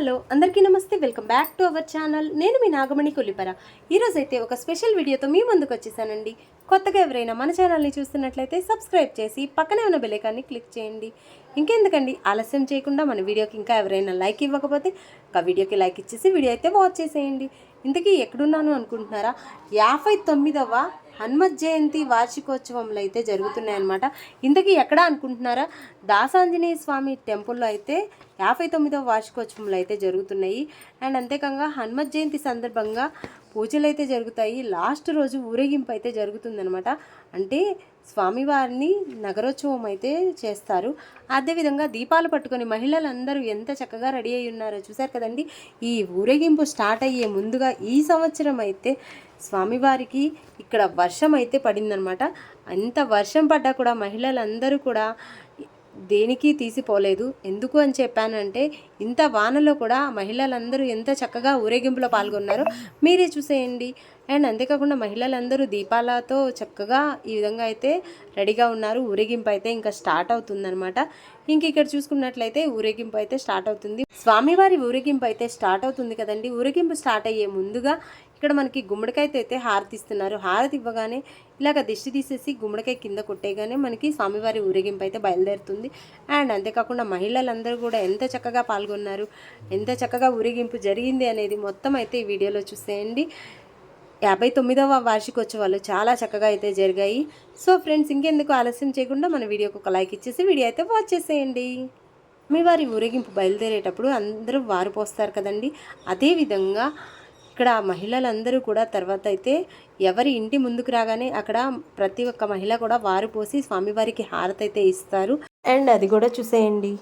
Hello అందరికీ నమస్తే. Welcome back to our channel. నేను మీ నాగమణి కొల్లిపర. ఈరోజు అయితే ఒక స్పెషల్ వీడియోతో మీ ముందుకు వచ్చేసానండి. కొత్తగా ఎవరైనా మన ఛానల్ని చూస్తున్నట్లయితే సబ్స్క్రైబ్ చేసి పక్కనే ఉన్న బెలైకాన్ని క్లిక్ చేయండి. ఇంకెందుకండి? ఆలస్యం చేయకుండా మన వీడియోకి ఇంకా ఎవరైనా లైక్ ఇవ్వకపోతే ఒక వీడియోకి లైక్ ఇచ్చేసి వీడియో అయితే వాచ్ చేసేయండి. ఇంతకీ ఎక్కడున్నాను అనుకుంటున్నారా? యాభై తొమ్మిదవ హనుమత్ జయంతి వార్షికోత్సవంలో అయితే జరుగుతున్నాయన్నమాట. ఇంతకీ ఎక్కడ అనుకుంటున్నారా? దాసాంజనేయ స్వామి టెంపుల్లో అయితే యాభై తొమ్మిదవ వార్షికోత్సవంలో అయితే జరుగుతున్నాయి. అండ్ అంతేకాక హనుమత్ జయంతి సందర్భంగా పూజలు అయితే జరుగుతాయి. లాస్ట్ రోజు ఊరేగింపు అయితే జరుగుతుందనమాట అంటే స్వామివారిని నగరోత్సవం అయితే చేస్తారు. అదేవిధంగా దీపాలు పట్టుకొని మహిళలందరూ ఎంత చక్కగా రెడీ అయి ఉన్నారో చూశారు కదండి. ఈ ఊరేగింపు స్టార్ట్ అయ్యే ముందుగా ఈ సంవత్సరం అయితే స్వామివారికి ఇక్కడ వర్షం అయితే పడిందనమాట అంత వర్షం పడ్డా కూడా మహిళలందరూ కూడా దేనికి తీసిపోలేదు. ఎందుకు అని చెప్పానంటే ఇంత వానలో కూడా మహిళలందరూ ఎంత చక్కగా ఊరేగింపులో పాల్గొన్నారో మీరే చూసేయండి. అండ్ అంతేకాకుండా మహిళలందరూ దీపాలతో చక్కగా ఈ విధంగా అయితే రెడీగా ఉన్నారు. ఊరేగింపు అయితే ఇంకా స్టార్ట్ అవుతుందనమాట ఇంక ఇక్కడ చూసుకున్నట్లయితే ఊరేగింపు అయితే స్టార్ట్ అవుతుంది. స్వామివారి ఊరేగింపు అయితే స్టార్ట్ అవుతుంది కదండి. ఊరేగింపు స్టార్ట్ అయ్యే ముందుగా ఇక్కడ మనకి గుమ్మడికాయతో అయితే హారతి ఇస్తున్నారు. హారతి ఇవ్వగానే ఇలాగ దిష్టి తీసేసి గుమ్మడికాయ కింద కొట్టేగానే మనకి స్వామివారి ఊరేగింపు అయితే బయలుదేరుతుంది. అండ్ అంతేకాకుండా మహిళలందరూ కూడా ఎంత చక్కగా పాల్గొన్నారు ఎంత చక్కగా ఊరేగింపు జరిగింది అనేది మొత్తం అయితే ఈ వీడియోలో చూసేయండి. యాభై తొమ్మిదవ వార్షికోత్సవాలు చాలా చక్కగా అయితే జరిగాయి. సో ఫ్రెండ్స్ ఇంకెందుకు ఆలస్యం చేయకుండా మన వీడియోకి ఒక లైక్ ఇచ్చేసి వీడియో అయితే వాచ్ చేసేయండి. మీ వారి ఊరేగింపు బయలుదేరేటప్పుడు అందరూ వారు పోస్తారు కదండి. అదేవిధంగా ఇక్కడ మహిళలందరూ కూడా తర్వాత అయితే ఎవరి ఇంటి ముందుకు రాగానే అక్కడ ప్రతి ఒక్క మహిళ కూడా వారు పోసి స్వామివారికి హారతి అయితే ఇస్తారు. అండ్ అది కూడా చూసేయండి.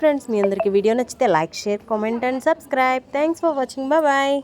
ఫ్రెండ్స్ మీ అందరికీ వీడియో నచ్చితే like share comment and subscribe. Thanks for watching bye